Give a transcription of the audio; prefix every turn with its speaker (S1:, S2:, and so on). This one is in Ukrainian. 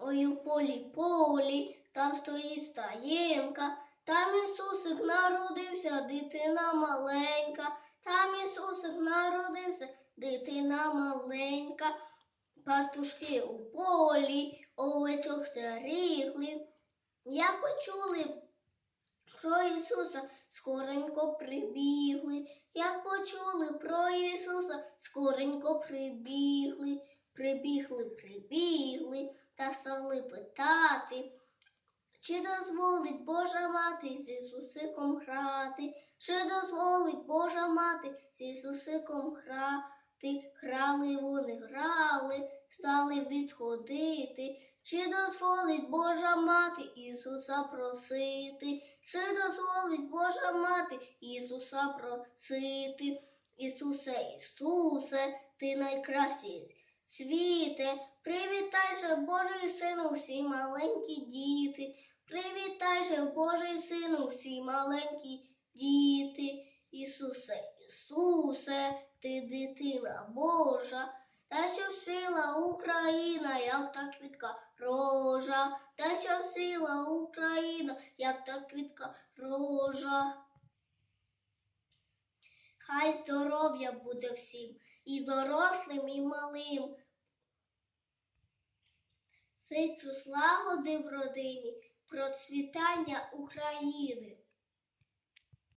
S1: Ой у полі полі, там стоїть стаєнка, там Ісусик народився, дитина маленька, там Ісусик народився, дитина маленька. Пастушки у полі, овечок стерігли. Як почули про Ісуса, скоренько прибігли. Як почули про Ісуса, скоренько прибігли. Прибігли, прибігли та стали питати. Чи дозволить Божа мати з Ісусиком грати? Чи дозволить Божа мати з Ісусиком грати? Грали вони, грали, стали відходити. Чи дозволить Божа мати Ісуса просити? Чи дозволить Божа мати Ісуса просити? Ісусе, Ісусе, ти найкращий світе, привітай же Божий сину, всі маленькі діти. Привітай же Божий сину, всі маленькі діти. Ісусе, Ісусе, ти дитина Божа, та що всіла Україна, як та квітка рожа, та що всіла Україна, як та квітка рожа. Хай здоров'я буде всім, і дорослим, і малим. Сицю славу в родині, процвітання України.